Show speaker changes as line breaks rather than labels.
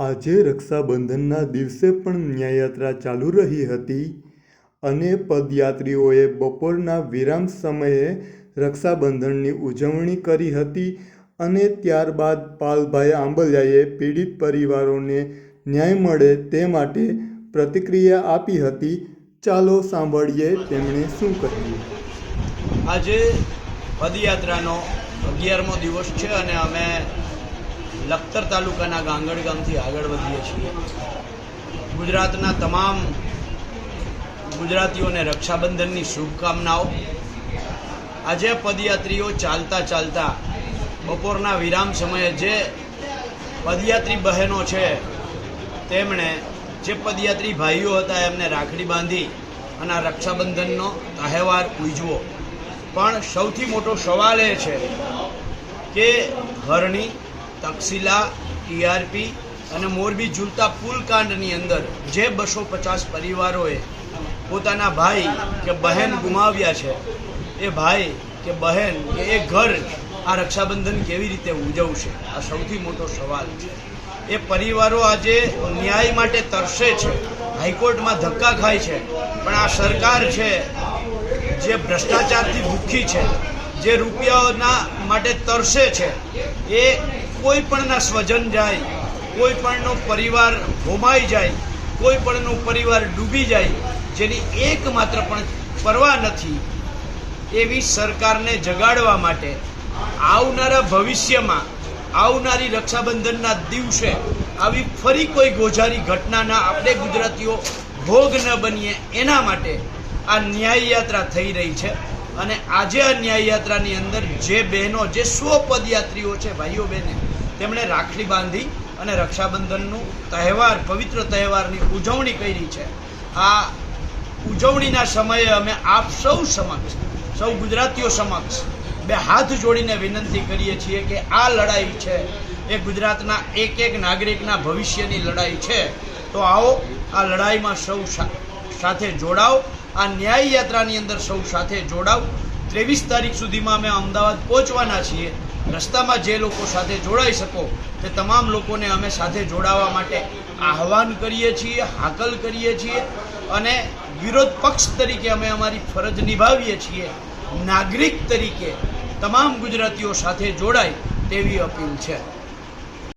આજે રક્ષાબંધનના દિવસે પણ ન્યાયયાત્રા ચાલુ રહી હતી અને પદયાત્રીઓએ બપોરના વિરામ સમયે રક્ષાબંધનની ઉજવણી કરી હતી અને ત્યારબાદ પાલભાઈ આંબલિયાએ પીડિત પરિવારોને ન્યાય મળે તે માટે પ્રતિક્રિયા આપી હતી. ચાલો સાંભળીએ તેમણે શું કહ્યું.
આજે પદયાત્રાનો અગિયારમો દિવસ છે અને અમે લખતર તાલુકાના ગાંગડ ગામથી આગળ વધીએ છીએ. ગુજરાતના તમામ ગુજરાતીઓને રક્ષાબંધનની શુભકામનાઓ. આજે પદયાત્રીઓ ચાલતા ચાલતા બપોરના વિરામ સમયે જે પદયાત્રી બહેનો છે, તેમણે જે પદયાત્રી ભાઈઓ હતા એમને રાખડી બાંધી અને રક્ષાબંધનનો તહેવાર ઉજવો. પણ સૌથી મોટો સવાલ એ છે કે હરણી તક્ષશિલા ટીઆરપી અને મોરબી ઝૂલતા પુલકાંડની અંદર જે બસો પચાસ પરિવારોએ પોતાના ભાઈ કે બહેન ગુમાવ્યા છે, એ ભાઈ કે બહેન કે એ ઘર આ રક્ષાબંધન કેવી રીતે ઉજવશે? આ સૌથી મોટો સવાલ છે. એ પરિવારો આજે ન્યાય માટે તરસે છે, હાઈકોર્ટમાં ધક્કા ખાય છે, પણ આ સરકાર છે જે ભ્રષ્ટાચારથી ભૂખી છે, જે રૂપિયાઓના માટે તરસે છે, એ કોઈ પણના સ્વજન જાય, કોઈ પણનો પરિવાર હોમાઈ જાય, કોઈ પણનો પરિવાર ડૂબી જાય, જેની એકમાત્ર પણ પરવા નથી, એવી સરકારને જગાડવા માટે આવનારા ભવિષ્યમાં, આવનારી રક્ષાબંધનના દિવસે આવી ફરી કોઈ ગોઝારી ઘટનાના આપણે ગુજરાતીઓ ભોગ ન બનીએ, એના માટે આ ન્યાય યાત્રા થઈ રહી છે. અને આજે આ ન્યાય યાત્રાની અંદર જે બહેનો, જે સો પદયાત્રીઓ છે, ભાઈઓ બહેને તેમણે રાખડી બાંધી અને રક્ષાબંધનનું તહેવાર, પવિત્ર તહેવારની ઉજવણી કરી છે. આ ઉજવણીના સમયે અમે આપ સૌ સમક્ષ, સૌ ગુજરાતીઓ સમક્ષ બે હાથ જોડીને વિનંતી કરીએ છીએ કે આ લડાઈ છે, એ ગુજરાતના એક એક નાગરિકના ભવિષ્યની લડાઈ છે. તો આવો, આ લડાઈમાં સૌ સાથે જોડાઓ, આ ન્યાય યાત્રાની અંદર સૌ સાથે જોડાવ ત્રેવીસ તારીખ સુધીમાં અમે અમદાવાદ પહોંચવાના છીએ. રસ્તામાં જે લોકો સાથે જોડાઈ શકો, તે તમામ લોકોને અમે સાથે જોડાવા માટે આહવાન કરીએ છીએ, હાકલ કરીએ છીએ અને વિરોધ પક્ષ તરીકે અમે અમારી ફરજ નિભાવીએ છીએ. નાગરિક તરીકે તમામ ગુજરાતીઓ સાથે જોડાય તેવી અપીલ છે.